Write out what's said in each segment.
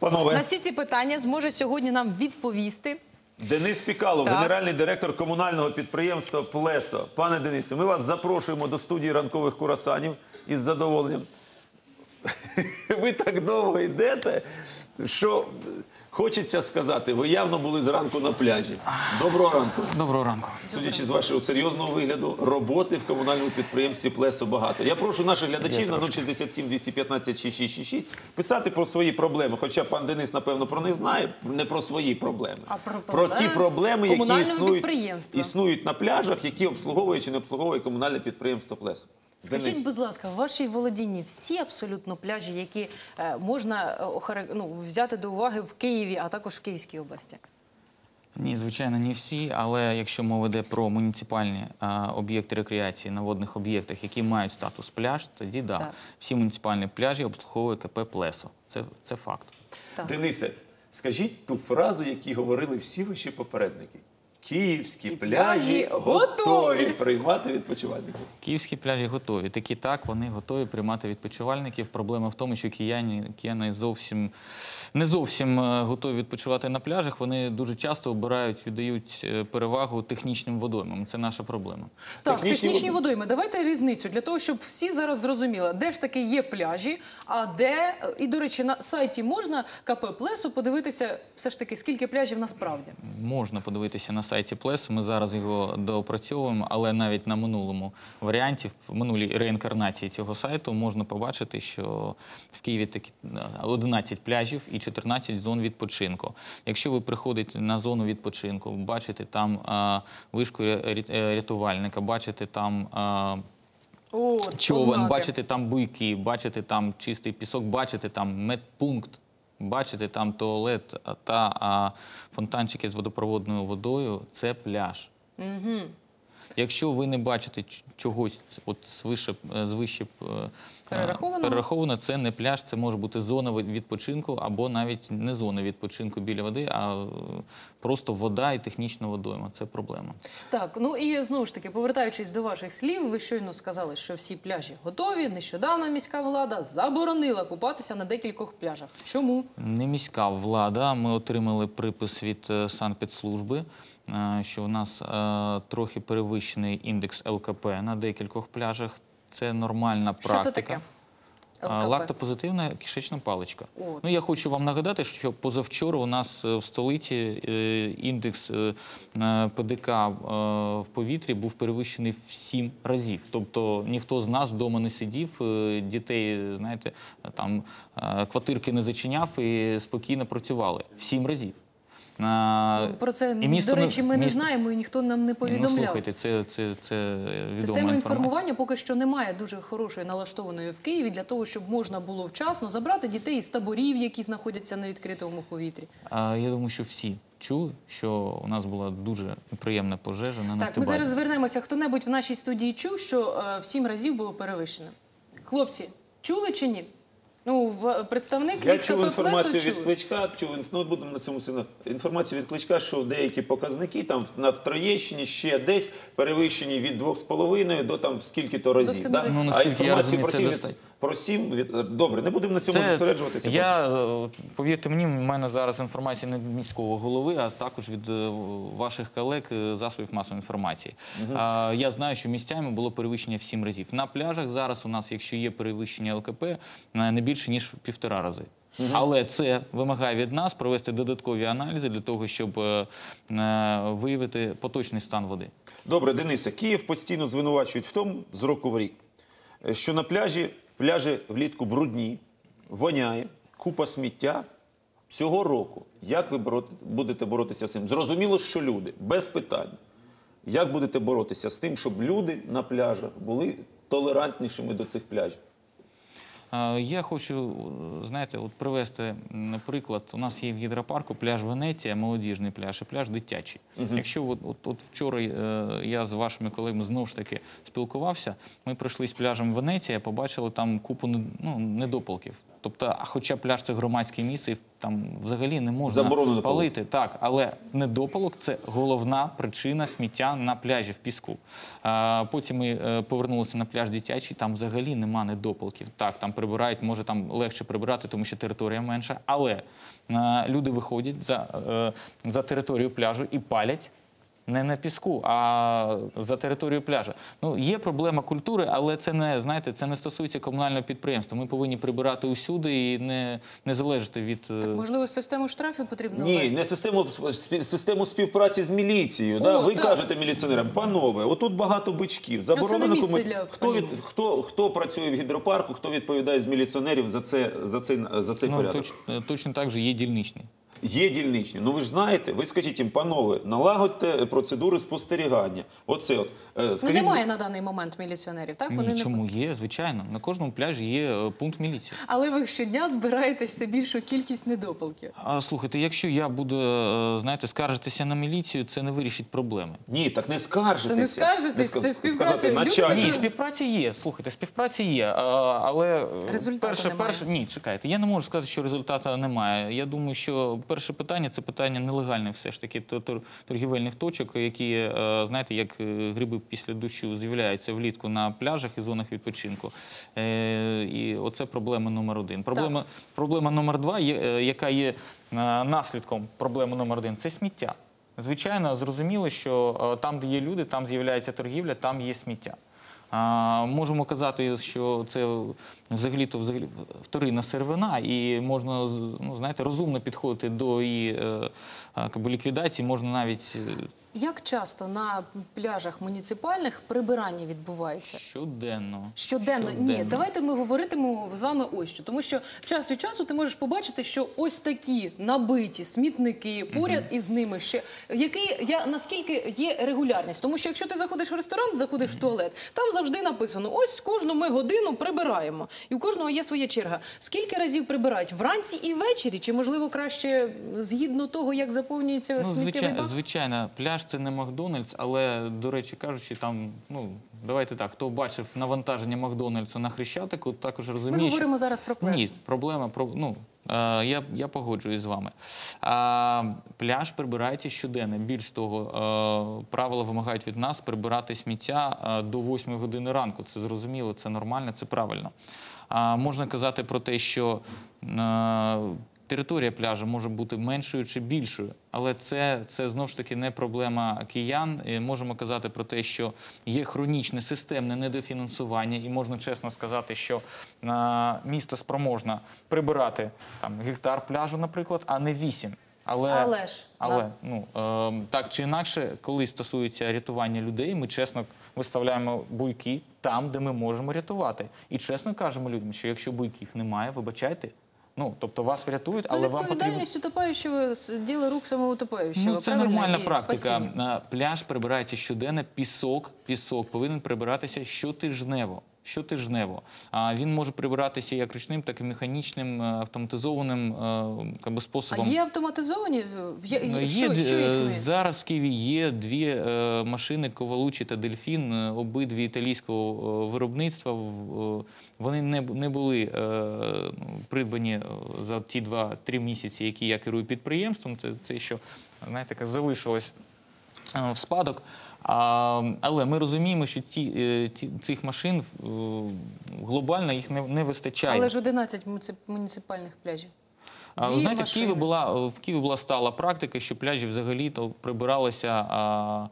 Панове, На всі ці питання зможе сьогодні нам відповісти. Денис Пікалов, Так. генеральний директор комунального підприємства Плесо. Пане Денисе, ми вас запрошуємо до студії ранкових курасанів із задоволенням. Ви так довго йдете, що хочеться сказати, ви явно були зранку на пляжі. Доброго ранку. Доброго ранку. Судячи з вашого серйозного вигляду, роботи в комунальному підприємстві Плесо багато. Я прошу наших глядачів на 067 215 6666 писати про свої проблеми. Хоча пан Денис, напевно, про них знає, не про свої проблеми. А про ті проблеми проблеми, які існують, існують на пляжах, які обслуговує чи не обслуговує комунальне підприємство Плесо. Скажіть, будь ласка, в вашій володінні всі абсолютно пляжі, які е, можна е, ну, взяти до уваги в Києві, а також в Київській області? Ні, звичайно, не всі, але якщо мова йде про муніципальні об'єкти рекреації на водних об'єктах, які мають статус пляж, тоді да. Так. Всі муніципальні пляжі обслуговує КП Плесо. Це, це факт. Так. Денисе, скажіть ту фразу, яку говорили всі ваші попередники. Київські пляжі готові приймати відпочивальників. Київські пляжі готові. Такі так, вони готові приймати відпочивальників. Проблема в тому, що кияни, кияни зовсім не зовсім е, готові відпочивати на пляжах. Вони дуже часто обирають, віддають е, перевагу технічним водоймам. Це наша проблема. Так, Технічні технічні, вод- водойми. Давайте різницю для того, щоб всі зараз зрозуміли, де ж таки є пляжі, а де і до речі, на сайті можна КП Плесо подивитися, все ж таки, скільки пляжів насправді. Можна подивитися на сайті Плес. Ми зараз його доопрацьовуємо, але навіть на минулому варіанті, в минулій реінкарнації цього сайту, можна побачити, що в Києві такі е, 11 пляжів і 14 зон відпочинку. Якщо ви приходите на зону відпочинку, бачите там а, вишку е, рятувальника, бачите там. а, От, човен, ознаки. бачите там буйки, бачите там чистий пісок, бачите там медпункт, бачите там туалет та фонтанчики з водопроводною водою це пляж. Якщо ви не бачите чогось от свише, е, звище е, Перерахованого? перераховано, це не пляж, це може бути зона відпочинку або навіть не зона відпочинку біля води, а е, просто вода і технічна водойма. Це проблема. Так, ну і знову ж таки, повертаючись до ваших слів, ви щойно сказали, що всі пляжі готові. Нещодавно міська влада заборонила купатися на декількох пляжах. Чому? Не міська влада. Ми отримали припис від санпідслужби, що у нас е, трохи перевищений індекс ЛКП на декількох пляжах. Це нормальна Що практика. це таке? ЛКП? Лактопозитивна кишечна паличка. Ну я хочу вам нагадати, що позавчора у нас е, в столиці е, індекс е, е, ПДК е, в повітрі був перевищений в сім разів. Тобто ніхто з нас вдома не сидів, е, дітей, знаєте, там е, квартирки не зачиняв і спокійно працювали в сім разів. Про це, і місто до речі, ми не знаємо і ніхто нам не Ну, повідомляв. слухайте, це, це, це відома Системи інформування поки що немає дуже хорошої налаштованої в Києві для того, щоб можна було вчасно забрати дітей із таборів, які знаходяться на відкритому повітрі. А, Я думаю, що всі чули, що у нас була дуже неприємна пожежа на Так, ми зараз звернемося. Хто-небудь в нашій студії чув, що е, в сім разів було перевищено. Хлопці, чули чи ні? Ну, в представник Я від чув КП інформацію від кличка. Чув ну, будемо на цьому сильно. Інформацію від кличка, що деякі показники там на в Троєщині ще десь перевищені від 2,5 до там скільки то разів. семи да? разів. Ну, а наскільки я інформацію розумію, про це достатньо. Про сім від добре. Не будемо на цьому зосереджуватися. Я, е, повірте мені, в мене зараз інформація не від міського голови, а також від е, ваших колег е, засобів масової інформації. А, Я знаю, що місцями було перевищення в сім разів. На пляжах зараз у нас, якщо є перевищення ЛКП, е, не більше, ніж в півтора рази. Але це вимагає від нас провести додаткові аналізи для того, щоб е, е, виявити поточний стан води. Добре, Денисе, Київ постійно звинувачують в тому з року в рік, е, що на пляжі пляжі влітку брудні, воняє, купа сміття. Цього року, як ви будете боротися з цим? Зрозуміло, що люди, без питань. Як будете боротися з тим, щоб люди на пляжах були толерантнішими до цих пляжів? Я хочу, знаєте, от привести приклад. У нас є в гідропарку пляж Венеція, молодіжний пляж, і пляж дитячий. Якщо от, от, от вчора е, я з вашими колегами знову ж таки спілкувався, ми пройшли з пляжем Венеція, побачили там купу ну, недопалків. Тобто, а хоча пляж це громадське місце, і там взагалі не можна Заборонено палити. Так, але недопалок це головна причина сміття на пляжі в піску. А, потім ми е, повернулися на пляж дитячий, там взагалі нема недопалків. Так, там прибирають, може там легше прибирати, тому що територія менша. Але а, люди виходять за, а, за територію пляжу і палять. Не на піску, а за територію пляжу. Ну є проблема культури, але це не знаєте, це не стосується комунального підприємства. Ми повинні прибирати усюди і не, не залежати від е, Можливо, систему штрафів потрібно Ні, ввести? не систему систему співпраці з міліцією. О, да? Ви так. кажете міліціонерам, панове, отут багато бичків. Заборонено місце кому для хто від хто хто працює в гідропарку, хто відповідає з міліціонерів за це за цей за цей ну, порядок. точ, точно так же є дільничний. Є дільничні. Ну ви ж знаєте, ви скажіть їм, панове, налагодьте процедури спостерігання. Оце от е, Ну, скажіть, немає на даний момент міліціонерів, так? Вони Ні, не... чому є, звичайно. На кожному пляжі є е, пункт міліції. Але ви щодня збираєте все більшу кількість недопалків. А слухайте, якщо я буду, е, знаєте, скаржитися на міліцію, це не вирішить проблеми. ні, так не скаржитеся. Це не скаржитесь, ска- це співпраця. сказати, Люди начальник. Ні, співпраця є. Слухайте, співпраця є. а, Але е, Результату перше, немає. перше, ні, чекайте. Я не можу сказати, що результату немає. Я думаю, що перше питання це питання нелегальне, все ж таки тор- тор- торгівельних точок, які е, знаєте, як е, гриби після дощу з'являються влітку на пляжах і зонах відпочинку. Е, І оце проблема номер один. Проблема, проблема номер два, яка є наслідком проблеми номер один, це сміття. Звичайно, зрозуміло, що там, де є люди, там з'являється торгівля, там є сміття. Можемо казати, що це взагалі-то взагалі вторинна сервина, і можна ну, знаєте, розумно підходити до її е, ліквідації, можна навіть е, Як часто на пляжах муніципальних прибирання відбувається? щоденно. Щоденно. Ні, давайте ми говоритимемо з вами ось що. Тому що час від часу ти можеш побачити, що ось такі набиті смітники поряд із ними ще. Який я наскільки є регулярність? Тому що якщо ти заходиш в ресторан, заходиш в туалет, там завжди написано: ось кожну ми годину прибираємо, і у кожного є своя черга. Скільки разів прибирають? Вранці і ввечері? Чи можливо краще згідно того, як заповнюється Ну, сміттєвий бак? звичайно, пляж це не Макдональдс, але, до речі кажучи, там, ну, давайте так, хто бачив навантаження Макдональдсу на Хрещатику, також розуміє, Ми що- говоримо зараз про плес. Ні, проблема про ну. е, Я, я погоджуюсь з вами. Пляж прибирається щоденно. Більш того, е, правила вимагають від нас прибирати сміття е, до 8 години ранку. Це зрозуміло, це нормально, це правильно. А, можна казати про те, що територія пляжу може бути меншою чи більшою, але це, це знов ж таки не проблема киян. І можемо казати про те, що є хронічне системне недофінансування, і можна чесно сказати, що а, місто спроможне прибирати там гектар пляжу, наприклад, а не вісім. Але, Але ж, але да. ну е, так чи інакше, коли стосується рятування людей, ми чесно виставляємо буйки там, де ми можемо рятувати, і чесно кажемо людям, що якщо буйків немає, вибачайте. Ну тобто вас врятують, але вам потрібно. відповідальність утопаючого діло рук самоутопаючого. Ну, це правильно? нормальна І практика. спасіння. Пляж прибирається щоденно, пісок, пісок повинен прибиратися щотижнево. Щотижнево. А він може прибиратися як ручним, так і механічним, е, автоматизованим е, как А способом. є автоматизовані? Є, є, що, що е, існує? зараз в Києві є дві машини Ковалучі та Дельфін, обидві італійського виробництва. Вони не, не були придбані за ті два-три місяці, які я керую підприємством. Це, це що знаєте, залишилось в спадок. А, але ми розуміємо, що ті, е, ті, цих машин е, глобально їх не, не вистачає. Але ж 11 муніци- муніципальних пляжів. А, знаєте, в Києві була в Києві була стала практика, що пляжі взагалі то прибиралися а,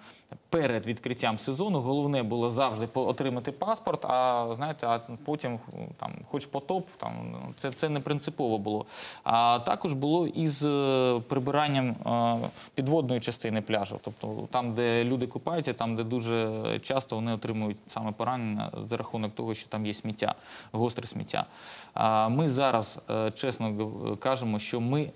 перед відкриттям сезону. Головне було завжди отримати паспорт. А знаєте, а потім там, хоч потоп, там ну, це, це не принципово було. А також було із е, прибиранням е, підводної частини пляжу, тобто там, де люди купаються, там, де дуже часто вони отримують саме поранення за рахунок того, що там є сміття, гостре сміття. А ми зараз е, чесно кажемо, що ми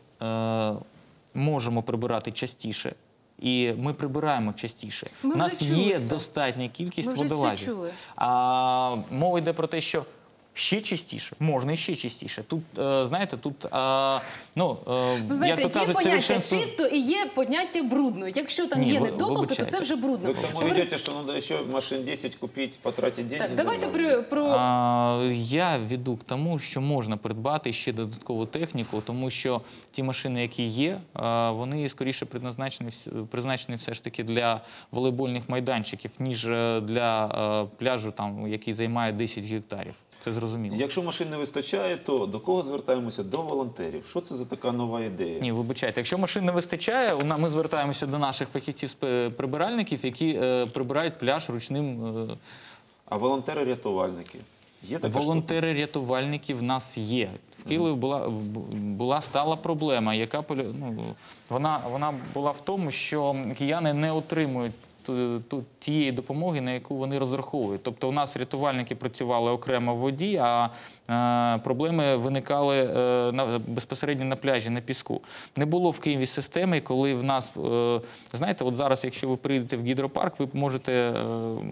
можемо прибирати частіше. І ми прибираємо частіше. Ми У нас є це. достатня кількість водолазів. чули. А, мова йде про те, що ще частіше, можна і ще частіше. Тут, е, знаєте, тут, е, ну, е, Ну, знаєте, як то є поняття совершенство... чисто і є поняття брудно. Якщо там Ні, є ви- недопалки, то це вже брудно. Вы к тому Говори- ведете, что надо еще машин 10 купить, потратить деньги? Так, давайте про, про А, я веду к тому, що можна придбати ще додаткову техніку, тому що ті машини, які є, вони скоріше призначені все ж таки для волейбольних майданчиків, ніж для пляжу, там, який займає 10 гектарів. Це зрозуміло. Якщо машин не вистачає, то до кого звертаємося? До волонтерів. Що це за така нова ідея? Ні, вибачайте, якщо машин не вистачає, ми звертаємося до наших фахівців-прибиральників, які е, прибирають пляж ручним. е, А волонтери-рятувальники? Є така? Волонтери-рятувальники в нас є. В Києві була, була стала проблема, яка ну, вона, вона була в тому, що кияни не отримують тієї допомоги, на яку вони розраховують. Тобто у нас рятувальники працювали окремо в воді, а е, проблеми виникали е, безпосередньо на пляжі, на піску. Не було в Києві системи, коли в нас, е, знаєте, от зараз, якщо ви прийдете в гідропарк, ви можете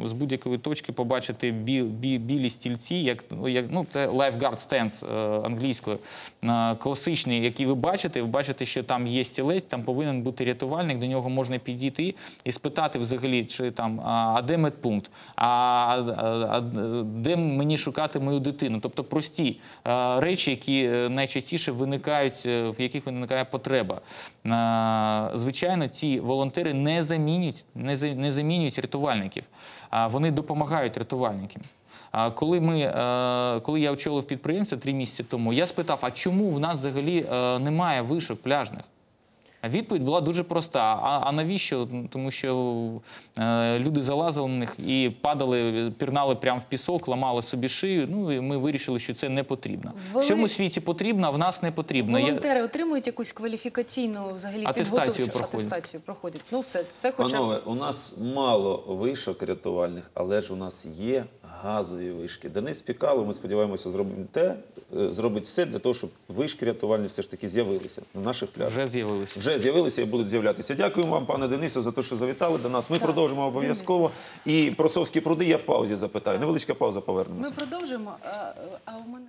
з будь-якої точки побачити бі, бі, білі стільці, ну, ну, це lifeguard stands е, англійською, е, класичний, який ви бачите, ви бачите, що там є стілець, там повинен бути рятувальник, до нього можна підійти і спитати взагалі, чи там, а, а де медпункт, а, а, а де мені шукати мою дитину. Тобто прості е, речі, які е, найчастіше виникають, е, в яких виникає потреба. Е, Звичайно, ці волонтери не замінюють, не, не замінюють рятувальників, а вони допомагають рятувальникам. Коли ми, е, коли я очолив підприємство три місяці тому, я спитав, а чому в нас взагалі немає вишок пляжних? А Відповідь була дуже проста. А, а навіщо? Тому що е, люди залазили на них і падали, пірнали прямо в пісок, ламали собі шию. Ну і ми вирішили, що це не потрібно. Вели- В цьому світі потрібно, а в нас не потрібно. Я- Волонтери отримують якусь кваліфікаційну взагалі Атестацію проходять. атестацію проходять. Ну все, це хоча Панове, у нас мало вишок рятувальних, але ж у нас є газові вишки. Денис Пікало, ми сподіваємося, зробить те, е, зробить все для того, щоб вишки рятувальні все ж таки з'явилися на наших пляжах. вже з'явилися. Вже з'явилися і будуть з'являтися. Дякуємо вам, пане Денисе, за те, що завітали до нас. Ми Так, продовжимо обов'язково. І про совські пруди я в паузі запитаю. Невеличка пауза повернемося. ми продовжимо. А, а у мене